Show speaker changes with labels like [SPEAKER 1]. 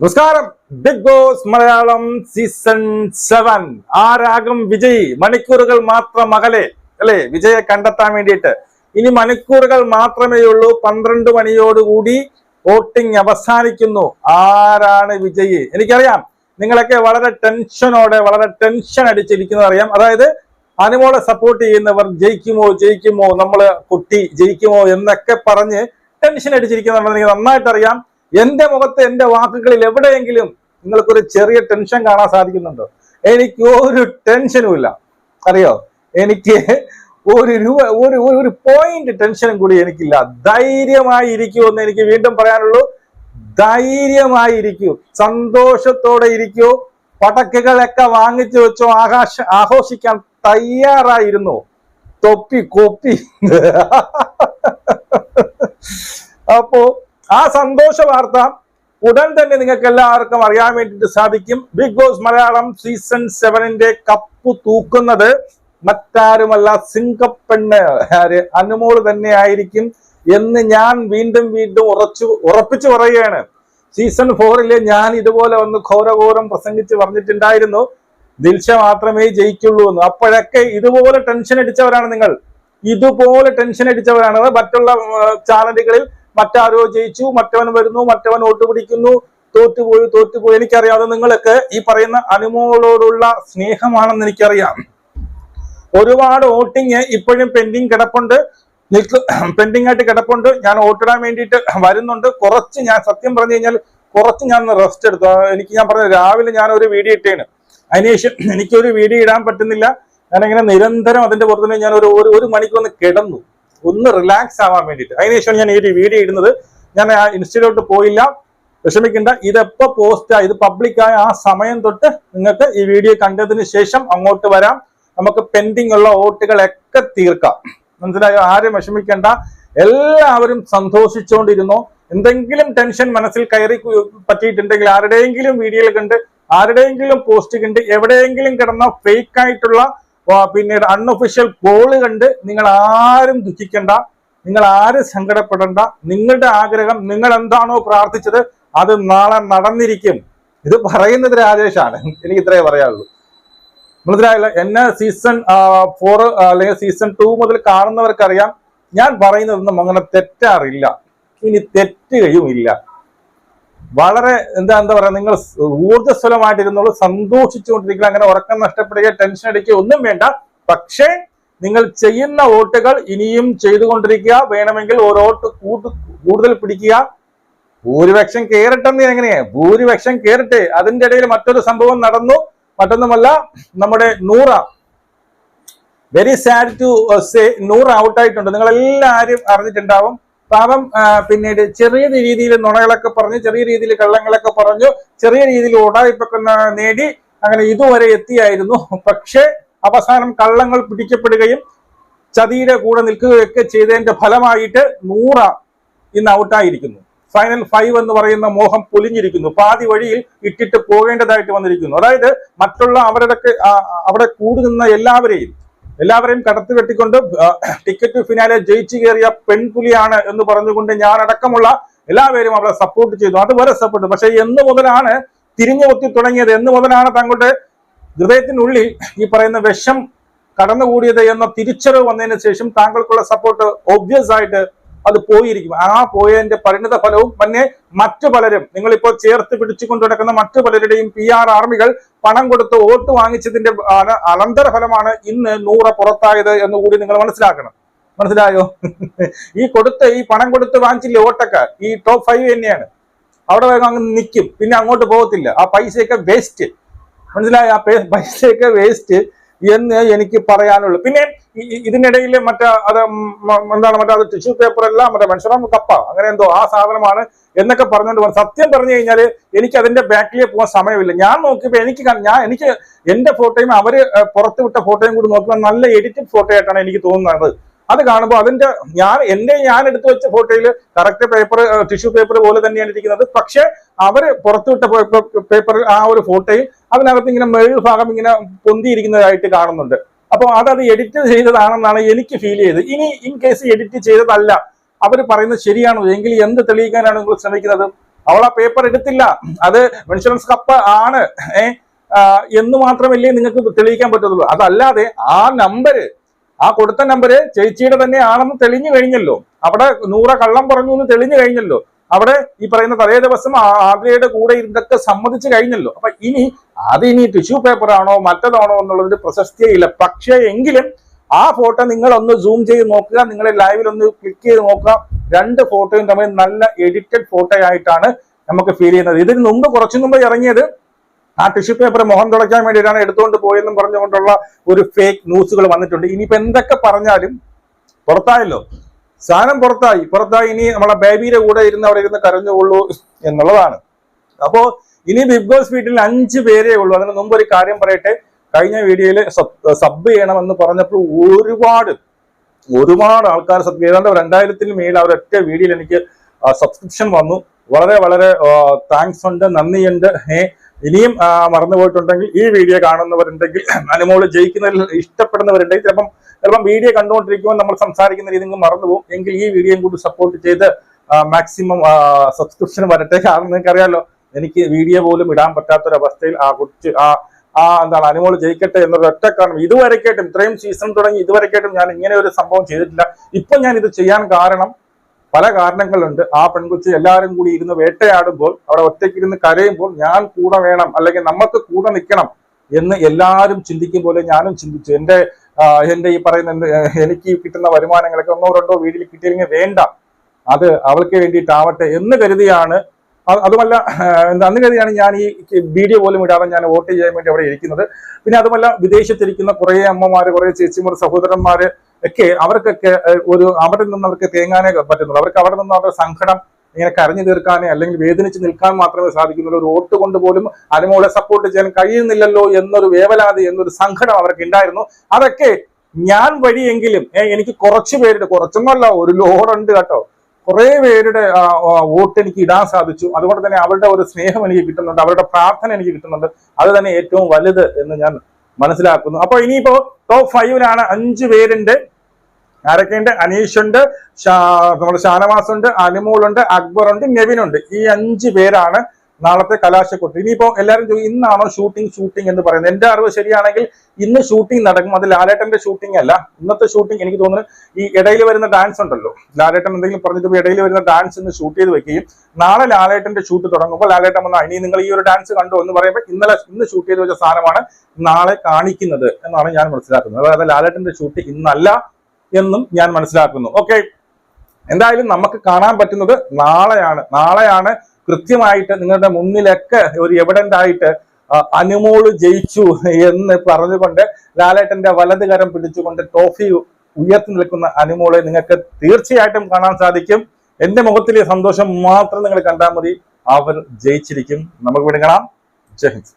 [SPEAKER 1] നമസ്കാരം. Bigg Boss Malayalam season seven ആരാകും വിജയ്? മണിക്കൂറുകൾ മാത്രം അകലെ. അല്ലെ? വിജയെ കണ്ടെത്താൻ വേണ്ടിയിട്ട്. ഇനി മണിക്കൂറുകൾ മാത്രമേ ഉള്ളൂ. പന്ത്രണ്ട് മണിയോടുകൂടി വോട്ടിംഗ് അവസാനിക്കുന്നു. ആരാണ് വിജയ്? എനിക്കറിയാം. നിങ്ങളൊക്കെ വളരെ ടെൻഷനോടെ വളരെ ടെൻഷൻ അടിച്ചിരിക്കുന്നത് അറിയാം. അതായത് അനുമോളെ സപ്പോർട്ട് ചെയ്യുന്നവർ ജയിക്കുമോ ജയിക്കുമോ നമ്മൾ കുട്ടി ജയിക്കുമോ എന്നൊക്കെ പറഞ്ഞ് ടെൻഷൻ അടിച്ചിരിക്കുന്നുണ്ടെന്ന് എനിക്ക് നന്നായിട്ട് അറിയാം എന്റെ മുഖത്ത് എന്റെ വാക്കുകളിൽ എവിടെയെങ്കിലും നിങ്ങൾക്കൊരു ചെറിയ ടെൻഷൻ കാണാൻ സാധിക്കുന്നുണ്ടോ? എനിക്ക് ഒരു ടെൻഷനും ഇല്ല. അറിയോ? എനിക്ക് ഒരു രൂപ ഒരു ഒരു- പോയിന്റ് ടെൻഷനും കൂടി എനിക്കില്ല. ധൈര്യമായി ഇരിക്കുമെന്ന് എനിക്ക് വീണ്ടും പറയാനുള്ളൂ. ധൈര്യമായി ഇരിക്കൂ. സന്തോഷത്തോടെ ഇരിക്കൂ. പടക്കുകളൊക്കെ വാങ്ങിച്ചു വെച്ചോ ആകാശ ആഘോഷിക്കാൻ തയ്യാറായിരുന്നു. തൊപ്പി കൊപ്പി. അപ്പോ ആ സന്തോഷ വാർത്ത ഉടൻ തന്നെ നിങ്ങൾക്ക് എല്ലാവർക്കും അറിയാൻ വേണ്ടിയിട്ട് സാധിക്കും. ബിഗ് ബോസ് മലയാളം സീസൺ സെവനിന്റെ കപ്പ് തൂക്കുന്നത് മറ്റാരുമല്ല സിംഗപ്പെണ്ണ്. ആര്? തന്നെ ആയിരിക്കും എന്ന് ഞാൻ വീണ്ടും വീണ്ടും ഉറച്ചു ഉറപ്പിച്ചു പറയുകയാണ്. സീസൺ ഫോറിൽ ഞാൻ ഇതുപോലെ ഒന്ന് ഘോരഘോരം പ്രസംഗിച്ച് പറഞ്ഞിട്ടുണ്ടായിരുന്നു. ദിൽഷ മാത്രമേ ജയിക്കുള്ളൂ എന്ന്. അപ്പോഴൊക്കെ ഇതുപോലെ ടെൻഷൻ അടിച്ചവരാണ് നിങ്ങൾ. ഇതുപോലെ ടെൻഷൻ അടിച്ചവരാണ്. മറ്റുള്ള ചാനലുകളിൽ മറ്റാരോ ജയിച്ചു മറ്റവൻ വരുന്നു മറ്റവൻ വോട്ട് പിടിക്കുന്നു തോറ്റുപോയി തോറ്റുപോയി എനിക്കറിയാം അത് നിങ്ങൾക്ക് ഈ പറയുന്ന അനുമോളോടുള്ള സ്നേഹമാണെന്ന് എനിക്കറിയാം. ഒരുപാട് വോട്ടിങ് ഇപ്പോഴും പെൻഡിങ് കിടപ്പുണ്ട്. പെൻഡിങ് ആയിട്ട് കിടപ്പുണ്ട്. ഞാൻ വോട്ടിടാൻ വേണ്ടിയിട്ട് വരുന്നുണ്ട്. കുറച്ച് ഞാൻ സത്യം പറഞ്ഞു കഴിഞ്ഞാൽ കുറച്ച് ഞാൻ റെസ്റ്റ് എടുത്തു. എനിക്ക് ഞാൻ പറഞ്ഞു രാവിലെ ഞാൻ ഒരു വീഡിയോ ഇട്ടേന്. അതിനുശേഷം എനിക്കൊരു വീഡിയോ ഇടാൻ പറ്റുന്നില്ല. ഞാനിങ്ങനെ നിരന്തരം അതിന്റെ പുറത്തുനിന്ന് ഞാൻ ഒരു ഒരു- ഒരു മണിക്കൂർ കിടന്നു. ഒന്ന് റിലാക്സ് ആവാൻ വേണ്ടിയിട്ട്. അതിനുശേഷം ഞാൻ ഈ ഒരു വീഡിയോ ഇടുന്നത്. ഞാൻ ആ ഇൻസ്റ്റിറ്റ്യൂട്ട് പോയില്ല. വിഷമിക്കേണ്ട. ഇതെപ്പോ പോസ്റ്റ് ഇത് പബ്ലിക്കായ ആ സമയം തൊട്ട് നിങ്ങൾക്ക് ഈ വീഡിയോ കണ്ടതിന് ശേഷം അങ്ങോട്ട് വരാം. നമുക്ക് പെൻഡിങ് ഉള്ള വോട്ടുകളൊക്കെ തീർക്കാം. മനസ്സിലായോ? ആരും വിഷമിക്കേണ്ട. എല്ലാവരും സന്തോഷിച്ചുകൊണ്ടിരുന്നോ എന്തെങ്കിലും ടെൻഷൻ മനസ്സിൽ കയറി പറ്റിയിട്ടുണ്ടെങ്കിൽ ആരുടെയെങ്കിലും വീഡിയോയിൽ കണ്ട് ആരുടെയെങ്കിലും പോസ്റ്റ് കണ്ട് എവിടെയെങ്കിലും കിടന്ന ഫേക്ക് ആയിട്ടുള്ള പിന്നീട് അൺഒഫീഷ്യൽ കോൾ കണ്ട് നിങ്ങൾ ആരും ദുഃഖിക്കണ്ട നിങ്ങൾ ആരും സങ്കടപ്പെടേണ്ട നിങ്ങളുടെ ആഗ്രഹം നിങ്ങൾ എന്താണോ പ്രാർത്ഥിച്ചത് അത് നാളെ നടന്നിരിക്കും. ഇത് പറയുന്നത് രാജേഷാണ്. എനിക്ക് ഇത്രേ പറയാനുള്ളൂ. മനസ്സിലായില്ല? എന്നെ സീസൺ ഫോർ അല്ലെങ്കിൽ സീസൺ ടു മുതൽ കാണുന്നവർക്കറിയാം. ഞാൻ പറയുന്നതൊന്നും അങ്ങനെ തെറ്റാറില്ല. ഇനി തെറ്റുകയുമില്ല. വളരെ എന്താ എന്താ പറയാ നിങ്ങൾ ഊർജസ്വലമായിട്ടിരുന്നുള്ളൂ സന്തോഷിച്ചുകൊണ്ടിരിക്കുക അങ്ങനെ ഉറക്കം നഷ്ടപ്പെടുക ടെൻഷൻ അടിക്കുക ഒന്നും വേണ്ട. പക്ഷേ നിങ്ങൾ ചെയ്യുന്ന വോട്ടുകൾ ഇനിയും ചെയ്തുകൊണ്ടിരിക്കുക. വേണമെങ്കിൽ ഒരു വോട്ട് കൂടുതൽ പിടിക്കുക. ഭൂരിപക്ഷം കയറട്ടെന്ന് എങ്ങനെയാ? ഭൂരിപക്ഷം കയറട്ടെ അതിന്റെ ഇടയിൽ മറ്റൊരു സംഭവം നടന്നു. മറ്റൊന്നുമല്ല നമ്മുടെ Noora. Very sad to say Noora ഔട്ടായിട്ടുണ്ട് നിങ്ങൾ എല്ലാവരും അറിഞ്ഞിട്ടുണ്ടാവും. പാപം പിന്നീട് ചെറിയ രീതിയിൽ നുണകളൊക്കെ പറഞ്ഞു ചെറിയ രീതിയിൽ കള്ളങ്ങളൊക്കെ പറഞ്ഞു ചെറിയ രീതിയിൽ ഉടായ്പൊക്കെ നേടി അങ്ങനെ ഇതുവരെ എത്തിയായിരുന്നു. പക്ഷേ അവസാനം കള്ളങ്ങൾ പിടിക്കപ്പെടുകയും ചതിയുടെ കൂടെ നിൽക്കുകയൊക്കെ ചെയ്തതിന്റെ ഫലമായിട്ട് നൂറ ഇന്ന് ഔട്ടായിരിക്കുന്നു. ഫൈനൽ ഫൈവ് എന്ന് പറയുന്ന മോഹം പൊലിഞ്ഞിരിക്കുന്നു. പാതി വഴിയിൽ ഇട്ടിട്ട് പോകേണ്ടതായിട്ട് വന്നിരിക്കുന്നു. അതായത് മറ്റുള്ള അവരുടെ അവിടെ കൂടുന്ന എല്ലാവരെയും എല്ലാവരെയും കടത്തി വെട്ടിക്കൊണ്ട് ടിക്കറ്റ് ഫിനാലെ ജയിച്ചു കയറിയ പെൺപുലിയാണ് എന്ന് പറഞ്ഞുകൊണ്ട് ഞാൻ അടക്കമുള്ള എല്ലാവരും അവളെ സപ്പോർട്ട് ചെയ്തു. അതുവരെ സപ്പോർട്ട് പക്ഷെ എന്ന് മുതലാണ് തിരിഞ്ഞു കൊത്തി തുടങ്ങിയത്. എന്ന് മുതലാണ് തങ്ങളുടെ ഹൃദയത്തിനുള്ളിൽ ഈ പറയുന്ന വിഷം കടന്നുകൂടിയത് എന്ന തിരിച്ചറിവ് വന്നതിന് ശേഷം താങ്കൾക്കുള്ള സപ്പോർട്ട് ഒബ്വിയസ് ആയിട്ട് അത് പോയിരിക്കും. ആ പോയതിന്റെ പരിണിത ഫലവും പിന്നെ മറ്റു പലരും നിങ്ങളിപ്പോൾ ചേർത്ത് പിടിച്ചുകൊണ്ട് നടക്കുന്ന മറ്റു പലരുടെയും പി ആർ ആർമികൾ പണം കൊടുത്ത് വോട്ട് വാങ്ങിച്ചതിന്റെ അന- അനന്തര ഫലമാണ് ഇന്ന് നൂറ പുറത്തായത് എന്ന് കൂടി നിങ്ങൾ മനസ്സിലാക്കണം. മനസ്സിലായോ? ഈ കൊടുത്ത് ഈ പണം കൊടുത്ത് വാങ്ങിച്ചില്ലേ വോട്ടൊക്കെ? ഈ ടോപ്പ് ഫൈവ് തന്നെയാണ്. അവിടെ വേഗം അങ്ങ് നിൽക്കും പിന്നെ അങ്ങോട്ട് പോകത്തില്ല. ആ പൈസയൊക്കെ വേസ്റ്റ് മനസ്സിലായോ? ആ പൈസയൊക്കെ വേസ്റ്റ് എന്ന് എനിക്ക് പറയാനുള്ളൂ. പിന്നെ ഇതിനിടയിൽ മറ്റേ അത് എന്താണ് മറ്റേ അത് ടിഷ്യൂ പേപ്പർ അല്ല മറ്റേ മനുഷ്യരം കപ്പ. അങ്ങനെ എന്തോ ആ സാധനമാണ് എന്നൊക്കെ പറഞ്ഞുകൊണ്ട്. സത്യം പറഞ്ഞു കഴിഞ്ഞാൽ എനിക്ക് അതിന്റെ ബാക്കിൽ പോകാൻ സമയമില്ല. ഞാൻ നോക്കിയപ്പോൾ എനിക്ക് ഞാൻ എനിക്ക് എന്റെ ഫോട്ടോയും അവർ പുറത്തുവിട്ട പുറത്ത് വിട്ട ഫോട്ടോയും കൂടി നോക്കുമ്പോൾ നല്ല എഡിറ്റഡ് ഫോട്ടോ ആയിട്ടാണ് എനിക്ക് തോന്നുന്നത്. അത് കാണുമ്പോൾ അതിന്റെ ഞാൻ എന്റെ ഞാൻ എടുത്തു വെച്ച ഫോട്ടോയിൽ കറക്റ്റ് പേപ്പർ ടിഷ്യൂ പേപ്പർ പോലെ തന്നെയാണ് ഇരിക്കുന്നത്. പക്ഷെ അവർ പുറത്തുവിട്ട പേപ്പർ ആ ഒരു ഫോട്ടോയിൽ അതിനകത്ത് ഇങ്ങനെ മേൾ ഭാഗം ഇങ്ങനെ പൊന്തിയിരിക്കുന്നതായിട്ട് കാണുന്നുണ്ട്. അപ്പോൾ അതത് എഡിറ്റ് ചെയ്തതാണെന്നാണ് എനിക്ക് ഫീൽ ചെയ്ത്. ഇനി ഇൻ കേസ് എഡിറ്റ് ചെയ്തതല്ല അവർ പറയുന്നത് ശരിയാണോ? എങ്കിൽ എന്ത് തെളിയിക്കാനാണ് നിങ്ങൾ ശ്രമിക്കുന്നത്? അവൾ ആ പേപ്പർ എടുത്തില്ല. അത് ഇൻഷുറൻസ് കപ്പ് ആണ് ഏഹ് എന്ന് മാത്രമല്ലേ നിങ്ങൾക്ക് തെളിയിക്കാൻ പറ്റത്തുള്ളൂ. അതല്ലാതെ ആ നമ്പര് ആ കൊടുത്ത നമ്പര് ചേച്ചിയുടെ തന്നെ ആണെന്ന് തെളിഞ്ഞു കഴിഞ്ഞല്ലോ. അവിടെ നൂറ കള്ളം പറഞ്ഞു എന്ന് തെളിഞ്ഞു കഴിഞ്ഞല്ലോ. അവിടെ ഈ പറയുന്ന തലേ ദിവസം ആഗ്രയുടെ കൂടെ ഇതൊക്കെ സമ്മതിച്ചു കഴിഞ്ഞല്ലോ. അപ്പൊ ഇനി അത് ഇനി ടിഷ്യൂ പേപ്പർ ആണോ മറ്റതാണോ എന്നുള്ളതിന്റെ പ്രശസ്തിയേ ഇല്ല. പക്ഷേ എങ്കിലും ആ ഫോട്ടോ നിങ്ങൾ ഒന്ന് സൂം ചെയ്ത് നോക്കുക നിങ്ങളെ ലൈവിൽ ഒന്ന് ക്ലിക്ക് ചെയ്ത് നോക്കുക. രണ്ട് ഫോട്ടോയും തമ്മിൽ നല്ല എഡിറ്റഡ് ഫോട്ടോ ആയിട്ടാണ് നമുക്ക് ഫീൽ ചെയ്യുന്നത്. ഇതിന് മുമ്പ് കുറച്ചു മുമ്പ് ഇറങ്ങിയത് ആ ടിഷ്യൂ പേപ്പർ മുഖം തുടയ്ക്കാൻ വേണ്ടിയിട്ടാണ് എടുത്തുകൊണ്ട് പോയെന്നും പറഞ്ഞുകൊണ്ടുള്ള ഒരു ഫേക്ക് ന്യൂസുകൾ വന്നിട്ടുണ്ട്. ഇനിയിപ്പോ എന്തൊക്കെ പറഞ്ഞാലും പുറത്തായല്ലോ. സാധനം പുറത്തായി. പുറത്തായി ഇനി നമ്മളെ ബേബിയുടെ കൂടെ ഇരുന്ന് അവിടെ ഇരുന്ന് കരഞ്ഞുകൊള്ളൂ എന്നുള്ളതാണ്. അപ്പോ ഇനി ബിഗ് ബോസ് വീട്ടിൽ അഞ്ച് പേരേ ഉള്ളൂ. അതിന് മുമ്പ് ഒരു കാര്യം പറയട്ടെ. കഴിഞ്ഞ വീഡിയോയിൽ സബ് ചെയ്യണമെന്ന് പറഞ്ഞപ്പോൾ ഒരുപാട് ഒരുപാട് ആൾക്കാർ സബ് ഏതാണ്ട് രണ്ടായിരത്തിന് അവർ ഒറ്റ വീഡിയോയിൽ എനിക്ക് സബ്സ്ക്രിപ്ഷൻ വന്നു. വളരെ വളരെ താങ്ക്സ് ഉണ്ട് നന്ദിയുണ്ട്. ഏ ഇനിയും മറന്നു മറന്നുപോയിട്ടുണ്ടെങ്കിൽ ഈ വീഡിയോ കാണുന്നവരുണ്ടെങ്കിൽ അനുമോൾ ജയിക്കുന്നതിൽ ഇഷ്ടപ്പെടുന്നവരുണ്ടെങ്കിൽ ചിലപ്പം ചിലപ്പം വീഡിയോ കണ്ടുകൊണ്ടിരിക്കുമ്പോൾ നമ്മൾ സംസാരിക്കുന്ന രീതി മറന്നു മറന്നുപോകും എങ്കിൽ ഈ വീഡിയോയും കൂടി സപ്പോർട്ട് ചെയ്ത് മാക്സിമം സബ്സ്ക്രിപ്ഷൻ വരട്ടെ. കാരണം നിങ്ങൾക്ക് അറിയാലോ എനിക്ക് വീഡിയോ പോലും ഇടാൻ പറ്റാത്തൊരവസ്ഥയിൽ ആ കുറിച്ച് ആ ആ എന്താണ് അനുമോൾ ജയിക്കട്ടെ എന്നൊരു ഒറ്റ കാരണം. ഇതുവരെക്കേട്ടും ഇത്രയും സീസൺ തുടങ്ങി ഇതുവരെക്കേട്ടും ഞാൻ ഇങ്ങനെ ഒരു സംഭവം ചെയ്തിട്ടില്ല. ഇപ്പൊ ഞാൻ ഇത് ചെയ്യാൻ കാരണം പല കാരണങ്ങളുണ്ട്. ആ പെൺകുച്ചി എല്ലാവരും കൂടി ഇരുന്ന് വേട്ടയാടുമ്പോൾ അവിടെ ഒറ്റയ്ക്കിരുന്ന് കരയുമ്പോൾ ഞാൻ കൂടെ വേണം അല്ലെങ്കിൽ നമുക്ക് കൂടെ നിൽക്കണം എന്ന് എല്ലാവരും ചിന്തിക്കും പോലെ ഞാനും ചിന്തിച്ചു. എന്റെ എന്റെ ഈ പറയുന്ന എനിക്ക് കിട്ടുന്ന വരുമാനങ്ങളൊക്കെ ഒന്നോ രണ്ടോ വീട്ടിൽ കിട്ടിയില്ലെങ്കിൽ വേണ്ട. അത് അവൾക്ക് വേണ്ടിയിട്ടാവട്ടെ എന്ന് കരുതിയാണ്. അതുമല്ല അന്ന് കരുതിയാണ് ഞാൻ ഈ വീഡിയോ പോലും ഇടാതെ ഞാൻ വോട്ട് ചെയ്യാൻ വേണ്ടി അവിടെ ഇരിക്കുന്നത്. പിന്നെ അതുമല്ല വിദേശത്തിരിക്കുന്ന കുറേ അമ്മമാര് കുറേ ചേച്ചിമാർ സഹോദരന്മാര് ഒക്കെ അവർക്കൊക്കെ ഒരു അവിടെ നിന്ന് അവർക്ക് തേങ്ങാനേ പറ്റുന്നുള്ളൂ. അവർക്ക് അവിടെ നിന്ന് അവരുടെ സങ്കടം ഇങ്ങനെ കരഞ്ഞു തീർക്കാനേ അല്ലെങ്കിൽ വേദനിച്ച് നിൽക്കാൻ മാത്രമേ സാധിക്കുന്നുള്ളൂ. ഒരു വോട്ട് കൊണ്ട് പോലും അനുമോളെ സപ്പോർട്ട് ചെയ്യാൻ കഴിയുന്നില്ലല്ലോ എന്നൊരു വേവലാതി എന്നൊരു സങ്കടം അവർക്ക് ഉണ്ടായിരുന്നു. അതൊക്കെ ഞാൻ വഴിയെങ്കിലും എനിക്ക് കുറച്ച് പേരുടെ കുറച്ചൊന്നുമല്ല ഒരു ലോഡുണ്ട് കേട്ടോ. കുറെ പേരുടെ വോട്ട് എനിക്ക് ഇടാൻ സാധിച്ചു. അതുകൊണ്ട് തന്നെ അവരുടെ ഒരു സ്നേഹം എനിക്ക് കിട്ടുന്നുണ്ട്. അവരുടെ പ്രാർത്ഥന എനിക്ക് കിട്ടുന്നുണ്ട്. അത് തന്നെ ഏറ്റവും വലുത് എന്ന് ഞാൻ മനസ്സിലാക്കുന്നു. അപ്പൊ ഇനിയിപ്പോ ടോപ്പ് ഫൈവിലാണ് അഞ്ചു പേരുണ്ട്. ആരൊക്കെയുണ്ട്? അനീഷുണ്ട് നമ്മുടെ ഷാനവാസ് ഉണ്ട് അനുമോളുണ്ട് നെവിൻ ഉണ്ട് ഈ അഞ്ച് പേരാണ് നാളത്തെ കലാശക്കൊട്ട്. ഇനിയിപ്പോ എല്ലാവരും ഇന്നാണോ ഷൂട്ടിംഗ് ഷൂട്ടിംഗ് എന്ന് പറയുന്നത്? എന്റെ അറിവ് ശരിയാണെങ്കിൽ ഇന്ന് ഷൂട്ടിംഗ് നടക്കും. അത് ലാലേട്ടന്റെ ഷൂട്ടിംഗ് അല്ല. ഇന്നത്തെ ഷൂട്ടിംഗ് എനിക്ക് തോന്നുന്നു ഈ ഇടയിൽ വരുന്ന ഡാൻസ് ഉണ്ടല്ലോ. ലാലേട്ടൻ എന്തെങ്കിലും പറഞ്ഞിട്ട് ഇടയിൽ വരുന്ന ഡാൻസ് ഇന്ന് ഷൂട്ട് ചെയ്ത് വെക്കുകയും നാളെ ലാലേട്ടന്റെ ഷൂട്ട് തുടങ്ങുമ്പോൾ ലാലേട്ടൻ വന്നാൽ ഇനി നിങ്ങൾ ഈ ഒരു ഡാൻസ് കണ്ടോ? എന്ന് പറയുമ്പോൾ ഇന്നലെ ഇന്ന് ഷൂട്ട് ചെയ്ത് വെച്ച സാധനമാണ് നാളെ കാണിക്കുന്നത് എന്നാണ് ഞാൻ മനസ്സിലാക്കുന്നത്. അതായത് ലാലേട്ടന്റെ ഷൂട്ട് ഇന്നല്ല എന്നും ഞാൻ മനസ്സിലാക്കുന്നു. ഓക്കെ എന്തായാലും നമുക്ക് കാണാൻ പറ്റുന്നത് നാളെയാണ്. നാളെയാണ് കൃത്യമായിട്ട് നിങ്ങളുടെ മുന്നിലൊക്കെ ഒരു എവിഡന്റ് ആയിട്ട് അനുമോൾ ജയിച്ചു എന്ന് പറഞ്ഞുകൊണ്ട് ലാലേട്ടന്റെ വലത് കരം പിടിച്ചുകൊണ്ട് ട്രോഫി ഉയർത്തി നിൽക്കുന്ന അനുമോളെ നിങ്ങൾക്ക് തീർച്ചയായിട്ടും കാണാൻ സാധിക്കും. എന്റെ മുഖത്തിലെ സന്തോഷം മാത്രം നിങ്ങൾ കണ്ടാൽ മതി. അവർ ജയിച്ചിരിക്കും. നമുക്ക് വീണ്ടും കാണാം. ജയ് ഹിന്ദ്.